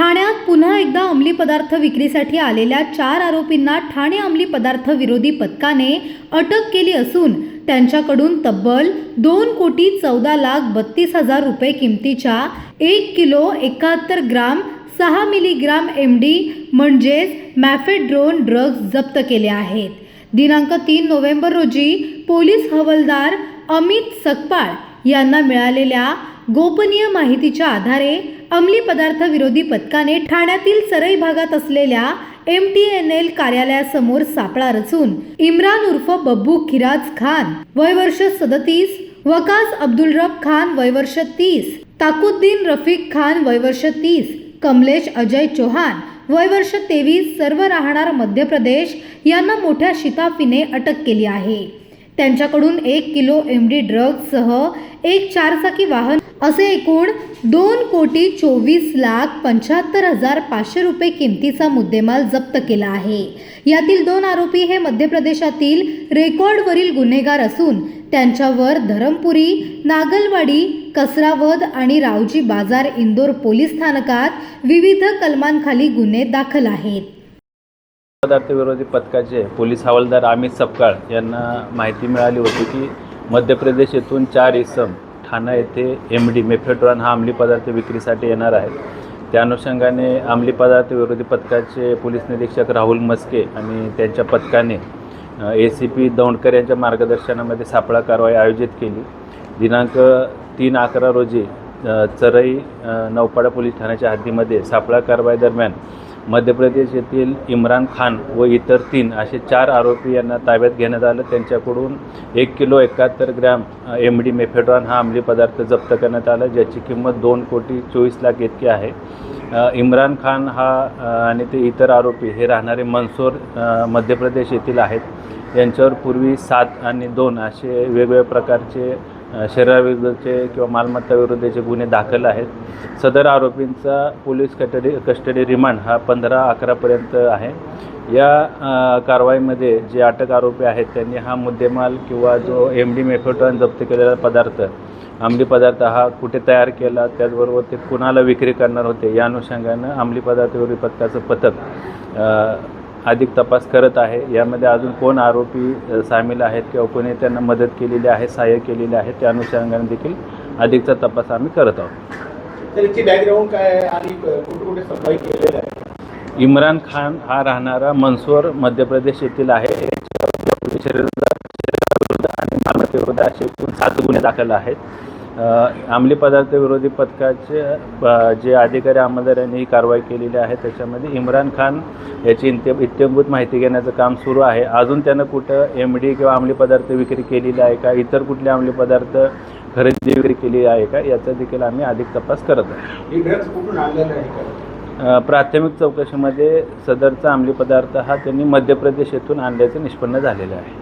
ठाण्यात पुन्हा एकदा अंमली पदार्थ विक्रीसाठी आलेल्या चार आरोपींना ठाणे अंमली पदार्थ विरोधी पथकाने अटक केली असून त्यांच्याकडून तब्बल दोन कोटी चौदा लाख बत्तीस हजार रुपये किमतीच्या एक किलो एकाहत्तर ग्राम सहा मिलीग्राम एम डी म्हणजेच मॅफेड्रोन ड्रग्ज जप्त केले आहेत. दिनांक तीन नोव्हेंबर रोजी पोलीस हवालदार अमित सकपाळ यांना मिळालेल्या गोपनीय माहितीच्या आधारे अंमली पदार्थ विरोधी पथकाने ठाण्यातील सरई भागात असलेल्या एम टी एन एल कार्यालयासमोर सापळा रचून इम्रान उर्फ बब्बू खिराज खान वय वर्ष सदतीस वकास अब्दुल रब खान वय वर्ष तीस ताकुद्दीन रफिक खान वय वर्ष तीस कमलेश अजय चौहान वय वर्ष तेवीस सर्व राहणार मध्य प्रदेश यांना मोठ्या शिताफीने अटक केली आहे. त्यांच्याकडून एक किलो एम डी ड्रग्जसह एक चारचाकी वाहन असे एकूण दोन कोटी चोवीस लाख पंच्याहत्तर हजार पाचशे रुपये किमतीचा मुद्देमाल जप्त केला आहे. यातील दोन आरोपी हे मध्य प्रदेशातील रेकॉर्डवरील गुन्हेगार असून त्यांच्यावर धरमपुरी नागलवाडी कसरावद आणि रावजी बाजार इंदोर पोलीस स्थानकात विविध कलमांखाली गुन्हे दाखल आहेत. पदार्थ विरोधी पथकाचे पोलीस हवालदार अमित सपकाळ यांना माहिती मिळाली होती की मध्य प्रदेश येथून चार इसम ठाणा येथे एम डी मेफेड्रॉन हा अंमली पदार्थ विक्रीसाठी येणार आहे. त्या अनुषंगाने अंमली पदार्थ विरोधी पथकाचे पोलीस निरीक्षक राहुल मस्के आणि त्यांच्या पथकाने ए सी पी दौंडकर यांच्या मार्गदर्शनामध्ये सापळा कारवाई आयोजित केली. दिनांक तीन अकरा रोजी चरई नौपाडा पोलीस ठाण्याच्या हद्दीमध्ये सापळा कारवाई दरम्यान मध्य प्रदेश येथील इम्रान खान व इतर तीन असे चार आरोपी यांना ताब्यात घेण्यात आलं. त्यांच्याकडून एक किलो एकाहत्तर ग्रॅम एम डी मेफेड्रॉन हा अंमली पदार्थ जप्त करण्यात आला ज्याची किंमत दोन कोटी चोवीस लाख इतकी आहे. इम्रान खान हा आणि ते इतर आरोपी हे राहणारे मनसोर मध्य प्रदेश येथील आहेत. यांच्यावर पूर्वी सात आणि दोन असे वेगवेगळ्या प्रकारचे शरीराविरुद्धचे किंवा मालमत्ताविरुद्धचे गुन्हे दाखल आहेत. सदर आरोपींचा पोलीस कस्टडी कस्टडी रिमांड हा पंधरा अकरापर्यंत आहे. या कारवाईमध्ये जे अटक आरोपी आहेत त्यांनी हा मुद्देमाल किंवा जो एम डी मेफेटॉन जप्त केलेला पदार्थ अंमली पदार्थ हा कुठे तयार केला त्याचबरोबर ते कुणाला विक्री करणार होते या अनुषंगानं अंमली पदार्थ विरोधी पथकाचं पथक अधिक तपास करत आहे. यामध्ये अजून कोण आरोपी सामील आहेत किंवा कोणी त्यांना मदत केलेली आहे सहाय्य केलेले आहे त्या अनुषंगाने देखील अधिकचा तपास आम्ही करत आहोत. बॅकग्राऊंड काय आणि इम्रान खान हा राहणारा मनसोर मध्य प्रदेश येथील आहे. आणि मालमत्तेविरुद्ध असे एकूण सात गुन्हे दाखल आहेत. अंमली पदार्थ विरोधी पथकाचे जे अधिकारी अंमलदार यांनी ही कारवाई केलेली आहे त्याच्यामध्ये इम्रान खान याची इत्य इत्यंभूत माहिती घेण्याचं काम सुरू आहे. अजून त्यानं कुठं एम डी किंवा अंमली पदार्थ विक्री केलेली आहे का? इतर कुठले अंमली पदार्थ खरेदी विक्री केली आहे का? याचा देखील आम्ही अधिक तपास करत आहे. प्राथमिक चौकशीमध्ये सदरचा अंमली पदार्थ हा त्यांनी मध्य प्रदेश येथून आणल्याचं निष्पन्न झालेलं आहे.